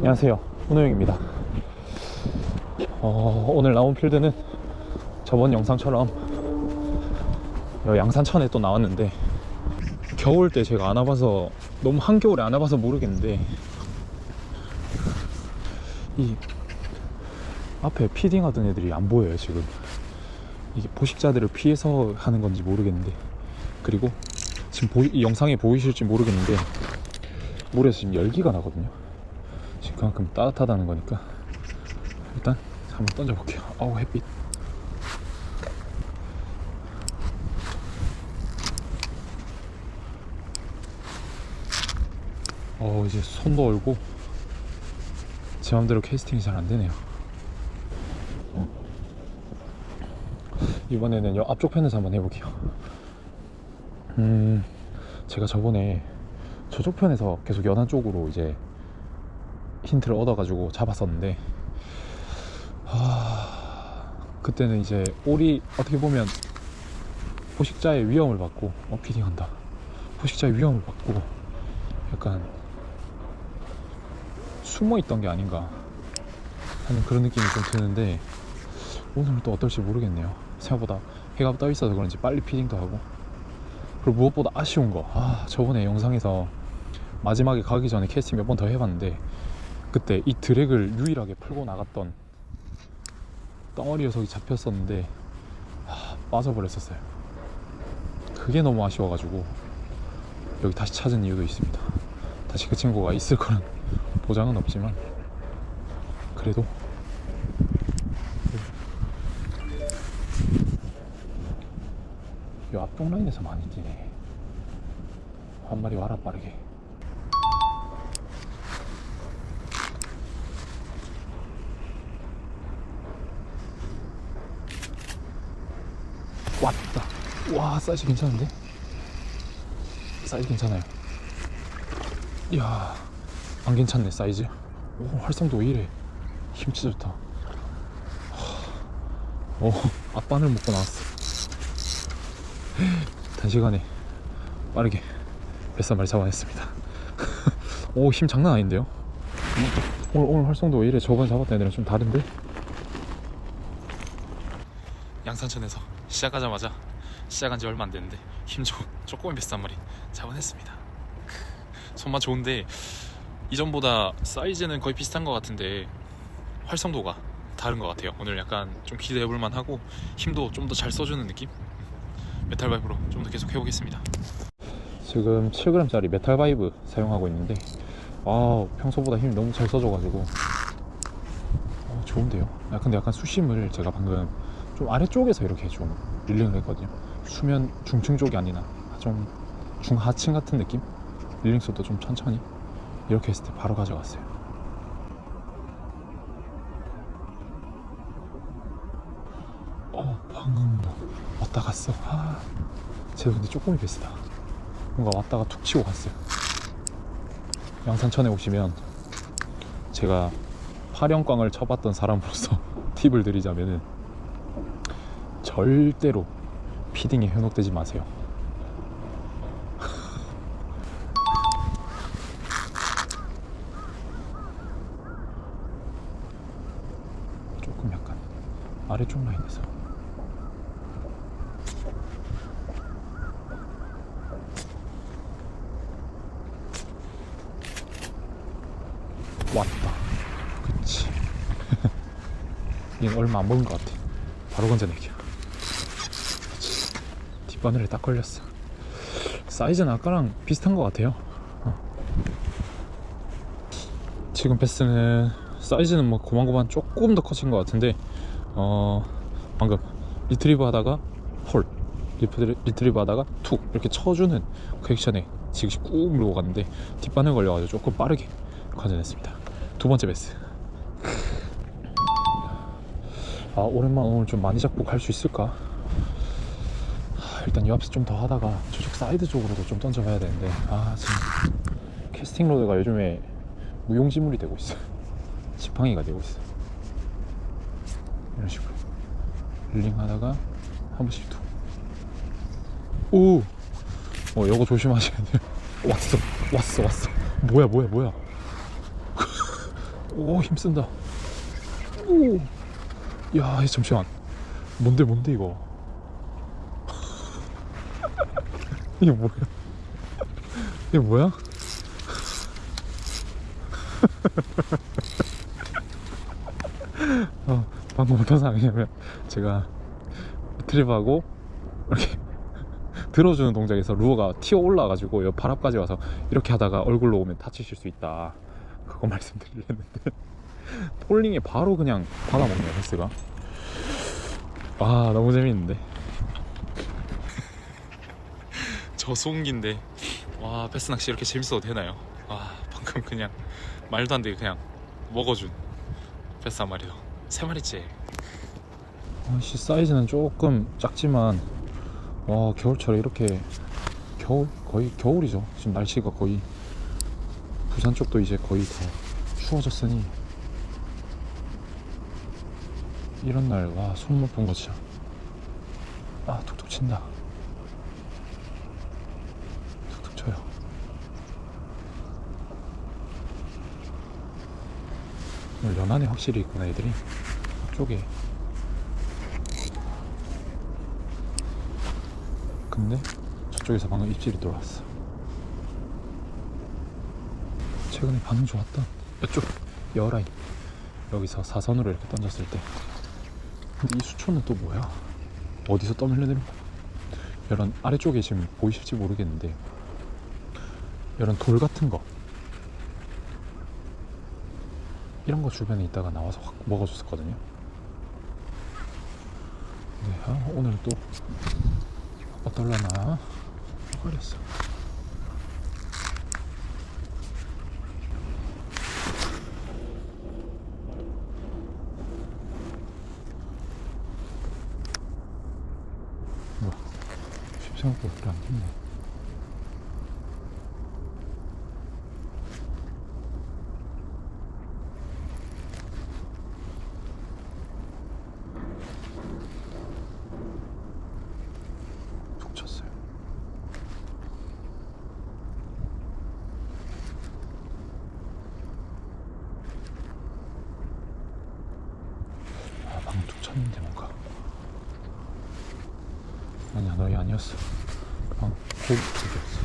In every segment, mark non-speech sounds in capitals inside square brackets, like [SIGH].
안녕하세요. 훈호영입니다. 어, 오늘 나온 필드는 저번 영상처럼 여 양산천에 또 나왔는데 겨울 때 제가 안 와봐서 너무 한겨울에 안 와봐서 모르겠는데 이 앞에 피딩하던 애들이 안 보여요 지금 이게 포식자들을 피해서 하는 건지 모르겠는데 그리고 지금 보이- 이 영상에 보이실지 모르겠는데 물에서 지금 열기가 나거든요 지금 그만큼 따뜻하다는 거니까. 일단 한번 던져볼게요. 어우 햇빛. 어 이제 손도 얼고 제 맘대로 캐스팅이 잘 안 되네요. 이번에는 요 앞쪽 편에서 한번 해볼게요. 음 제가 저번에 저쪽 편에서 계속 연안 쪽으로 이제 힌트를 얻어가지고 잡았었는데 하... 그때는 이제 올이 어떻게 보면 포식자의 위험을 받고 어 피딩한다. 포식자의 위험을 받고 약간 숨어 있던 게 아닌가 하는 그런 느낌이 좀 드는데 오늘은 또 어떨지 모르겠네요. 생각보다 해가 떠 있어서 그런지 빨리 피딩도 하고. 그리고 무엇보다 아쉬운 거. 아 저번에 영상에서 마지막에 가기 전에 캐스팅 몇 번 더 해봤는데 그때 이 드랙을 유일하게 풀고 나갔던 덩어리 녀석이 잡혔었는데 아, 빠져버렸었어요. 그게 너무 아쉬워가지고 여기 다시 찾은 이유도 있습니다. 다시 그 친구가 있을 거는 보장은 없지만 그래도 이 앞쪽 라인에서 많이 뛰네. 한 마리 와라 빠르게 왔다. 와 사이즈 괜찮은데? 사이즈 괜찮아요. 이야 안 괜찮네 사이즈. 오 활성도 왜 이래? 힘 진짜 좋다. 하, 오 앞바늘 먹고 나왔어. 단시간에 빠르게 뱃살 마리 잡아냈습니다. [LAUGHS] 오 힘 장난 아닌데요? 오늘, 오늘 활성도 왜 이래? 저번에 잡았던 애들은 좀 다른데? 양산천에서 시작하자마자 시작한 지 얼마 안 됐는데 힘 좋은 조그만 뱃한 마리 잡아냈습니다. 손맛 좋은데 이전보다 사이즈는 거의 비슷한 것 같은데 활성도가 다른 것 같아요. 오늘 약간 좀 기대해볼 만 하고 힘도 좀 더 잘 써주는 느낌? 메탈 바이브로 좀 더 계속 해보겠습니다. 지금 7g짜리 메탈 바이브 사용하고 있는데 아 평소보다 힘이 너무 잘 써줘가지고. 어, 좋은데요? 아, 근데 약간 수심을 제가 방금 좀 아래쪽에서 이렇게 좀 릴링을 했거든요. 수면 중층 쪽이 아니라 좀 중하층 같은 느낌? 릴링 속도 좀 천천히. 이렇게 했을 때 바로 가져갔어요. 어 방금 뭐 왔다 갔어. 아 제가 근데 조금이 베스다 뭔가 왔다가 툭 치고 갔어요. 양산천에 오시면 제가 화령광을 쳐봤던 사람으로서 [LAUGHS] 팁을 드리자면은 절대로 피딩에 현혹되지 마세요. 조금 약간 아래쪽 라인에서. 왔다. 그치. [LAUGHS] 얘는 얼마 안 먹은 것 같아. 바로. 뒷 바늘에 딱 걸렸어. 사이즈는 아까랑 비슷한 것 같아요. 어. 지금 패스는 사이즈는 뭐 고만고만 조금 더 커진 것 같은데 어 방금 리트리브 하다가 홀 리트리, 리트리브 하다가 툭 이렇게 쳐주는 그 액션에 지그시 꾹 물고 갔는데 뒷바늘 걸려가지고 조금 빠르게 건져냈습니다. 두 번째 베스. 아 오랜만 오늘 좀 많이 잡고 갈 수 있을까? 아, 일단 이 앞에서 좀 더 하다가 저쪽 사이드 쪽으로도 좀 던져봐야 되는데. 아 지금 캐스팅 로드가 요즘에 무용지물이 되고 있어. [LAUGHS] 지팡이가 되고 있어. 이런 식으로. 릴링 하다가 한 번씩 툭. 오! 어 이거 조심하셔야 돼요. [LAUGHS] 왔어. 왔어 왔어. 뭐야 뭐야 뭐야? [LAUGHS] 오 힘쓴다. 오. 야 잠시만. 뭔데 뭔데 이거 이게 뭐야? 이게 뭐야? 어, 방금 어떤 상황이냐면 제가 트립하고 이렇게 들어주는 동작에서 루어가 튀어 올라가지고 옆 바람까지 와서 이렇게 하다가 얼굴로 오면 다치실 수 있다. 그거 말씀드리려는데 폴링에 바로 그냥 받아먹네요 패스가. 아 너무 재밌는데 저 소음기인데. 와 패스 낚시 이렇게 재밌어도 되나요? 아 방금 그냥 말도 안 되게 그냥 먹어준 패스 한 마리도 세 마리째. 아씨 사이즈는 조금 작지만 와 겨울철에 이렇게 겨울 거의 겨울이죠. 지금 날씨가 거의 부산 쪽도 이제 거의 다 추워졌으니 이런 날 와 손 못 본 거 진짜. 아 툭툭 친다 툭툭 쳐요 오늘 연안에 확실히 있구나 애들이. 쪽에. 근데 저쪽에서 방금 입질이 들어왔어. 최근에 반응 좋았던 이쪽 여라인 여기서 사선으로 이렇게 던졌을 때. 근데 이 수초는 또 뭐야? 어디서 떠밀려내는 거야? 이런 아래쪽에 지금 보이실지 모르겠는데. 이런 돌 같은 거 이런 거 주변에 있다가 나와서 확 먹어줬었거든요. 네, 아, 오늘 또 어떨라나 뭐야 생각보다 안 깊네 툭 쳤어요 아 방금 툭 쳤는데 뭔가 아니었어. 방금 고기 툭이었어.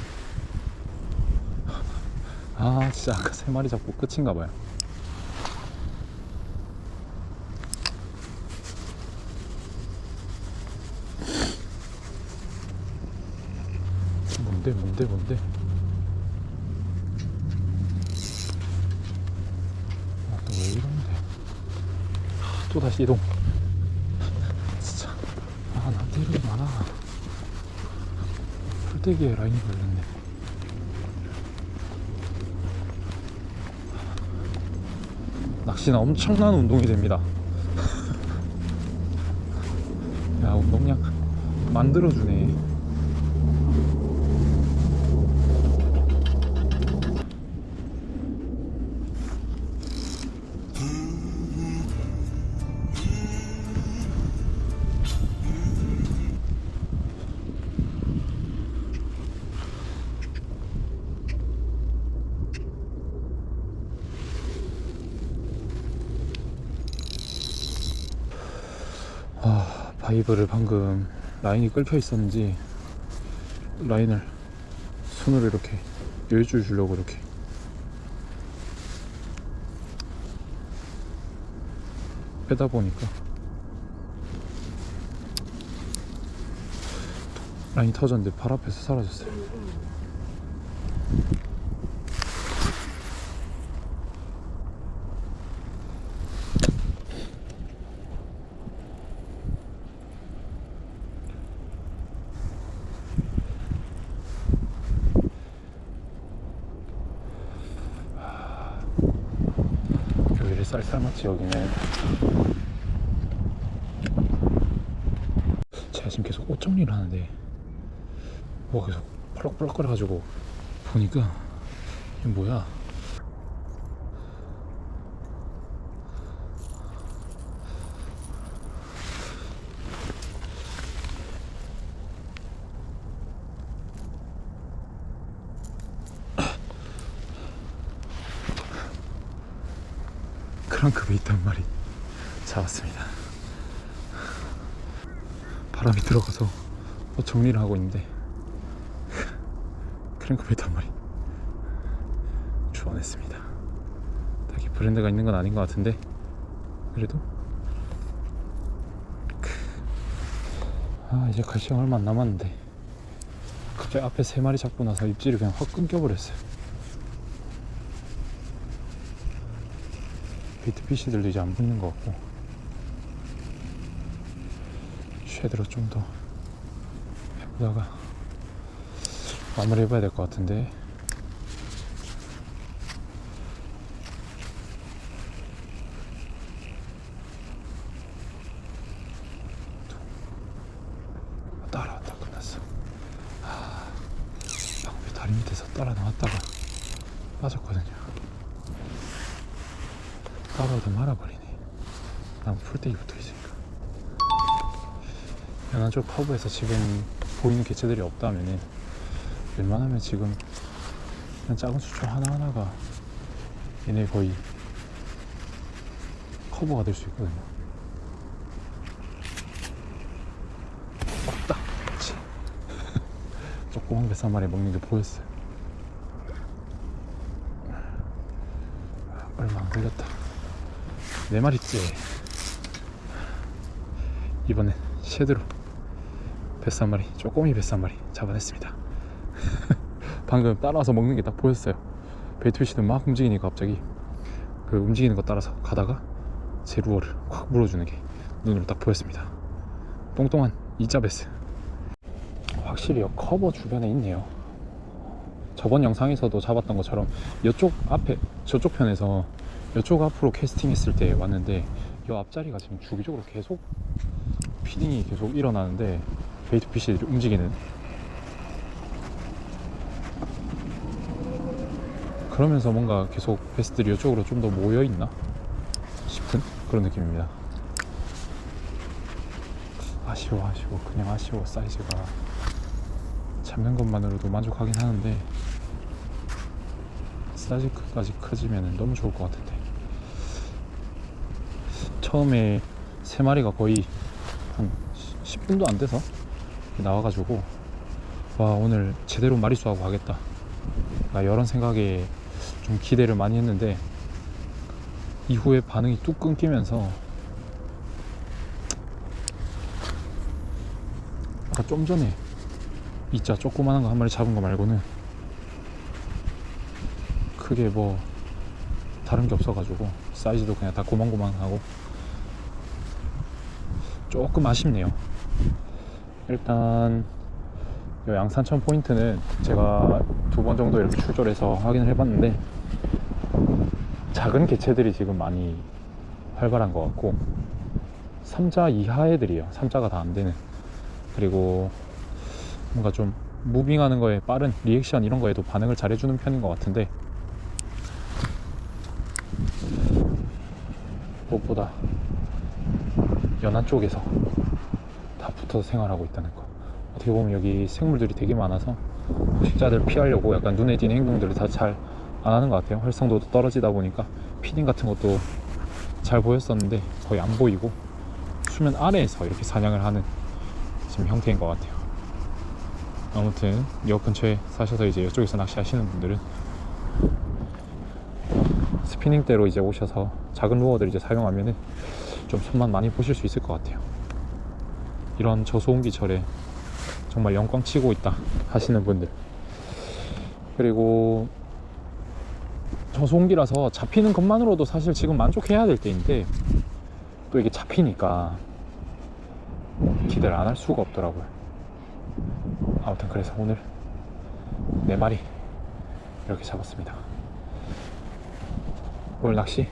아 진짜 아까 세 마리 잡고 끝인가 봐요. 뭔데 뭔데 뭔데? 아 또 왜 이러는데? 아, 또 다시 이동 진짜 아 나한테 이런 게 많아 풀떼기에 라인이 걸렸네. 낚시는 엄청난 운동이 됩니다. [LAUGHS] 야 운동량 만들어주네 아, 바이브를 방금 라인이 끌혀 있었는지 라인을 손으로 이렇게 여유줄 주려고 이렇게 빼다 보니까 라인이 터졌는데 발 앞에서 사라졌어요. 쌀쌀맞지 여기는. 제가 지금 계속 옷 정리를 하는데 뭐가 계속 펄럭펄럭거려가지고 보니까 이게 뭐야 크랑크베이트 한 마리 잡았습니다. 바람이 들어가서 또 정리를 하고 있는데 크랭크베이트 한 마리 주워냈습니다. 딱히 브랜드가 있는 건 아닌 것 같은데 그래도 크. 아 이제 갈 시간 얼마 안 남았는데 갑자기 앞에 세 마리 잡고 나서 입질이 그냥 확 끊겨버렸어요. 비트피시들도 이제 안 붙는 것 같고. 쉐드로 좀 더 해보다가 마무리 해봐야 될 것 같은데 따라왔다 끝났어 아, 방금 다리 밑에서 따라 나왔다가 빠졌거든요 따라오다 말아버리네 난 풀떼기 붙어 있으니까. 연안 쪽 커브에서 지금 보이는 개체들이 없다면은 웬만하면 지금 그냥 작은 수초 하나하나가 얘네 거의 커버가 될 수 있거든요. 왔다. 그렇지. [LAUGHS] 조그만 뱃한 마리 먹는 게 보였어요. 얼마 안 걸렸다. 네 마리째 이번엔 쉐드로 뱃한 마리 쪼꼬미 뱃한 마리 잡아냈습니다. [LAUGHS] 방금 따라와서 먹는 게 딱 보였어요. 베이트피시는 막 움직이니까 갑자기 그 움직이는 거 따라서 가다가 제 루어를 확 물어주는 게 눈으로 딱 보였습니다. 똥똥한 이자 베스. 확실히 요 커버 주변에 있네요. 저번 영상에서도 잡았던 것처럼 이쪽 앞에 저쪽 편에서 이쪽 앞으로 캐스팅 했을 때 왔는데 이 앞자리가 지금 주기적으로 계속 피딩이 계속 일어나는데 베이트 피시들이 움직이는. 그러면서 뭔가 계속 베스들이 이쪽으로 좀 더 모여 있나 싶은 그런 느낌입니다. 아쉬워 아쉬워. 그냥 아쉬워. 사이즈가 잡는 것만으로도 만족하긴 하는데 사이즈까지 커지면 너무 좋을 것 같은데. 처음에 세 마리가 거의 한 10분도 안 돼서 나와가지고 와 오늘 제대로 마리수하고 가겠다. 나 이런 생각에 좀 기대를 많이 했는데 이후에 반응이 뚝 끊기면서 아까 좀 전에 이자 조그만한 거 한 마리 잡은 거 말고는 크게 뭐 다른 게 없어가지고 사이즈도 그냥 다 고만고만하고 조금 아쉽네요. 일단 이 양산천 포인트는 제가 두 번 정도 이렇게 출조해서 확인을 해봤는데 작은 개체들이 지금 많이 활발한 것 같고 3자 이하 애들이에요. 3자가 다 안 되는 그리고 뭔가 좀 무빙하는 거에 빠른 리액션 이런 거에도 반응을 잘 해주는 편인 것 같은데 무엇보다 연안 쪽에서 다 붙어서 생활하고 있다는 거. 어떻게 보면 여기 생물들이 되게 많아서 포식자들 피하려고 약간 눈에 띄는 행동들을 다 잘 안 하는 것 같아요. 활성도도 떨어지다 보니까 피딩 같은 것도 잘 보였었는데 거의 안 보이고 수면 아래에서 이렇게 사냥을 하는 지금 형태인 것 같아요. 아무튼 역 근처에 사셔서 이제 이쪽에서 낚시하시는 분들은 스피닝대로 이제 오셔서 작은 루어들 이제 사용하면은 좀 손만 많이 보실 수 있을 것 같아요. 이런 저소음기철에 정말 영광 치고 있다 하시는 분들 그리고 저소음기라서 잡히는 것만으로도 사실 지금 만족해야 될 때인데 또 이게 잡히니까 기대를 안 할 수가 없더라고요. 아무튼 그래서 오늘 네 마리 이렇게 잡았습니다. 오늘 낚시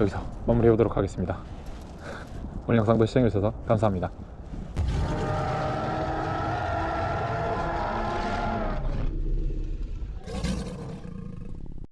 여기서 마무리해 보도록 하겠습니다. 오늘 영상도 시청해주셔서 감사합니다.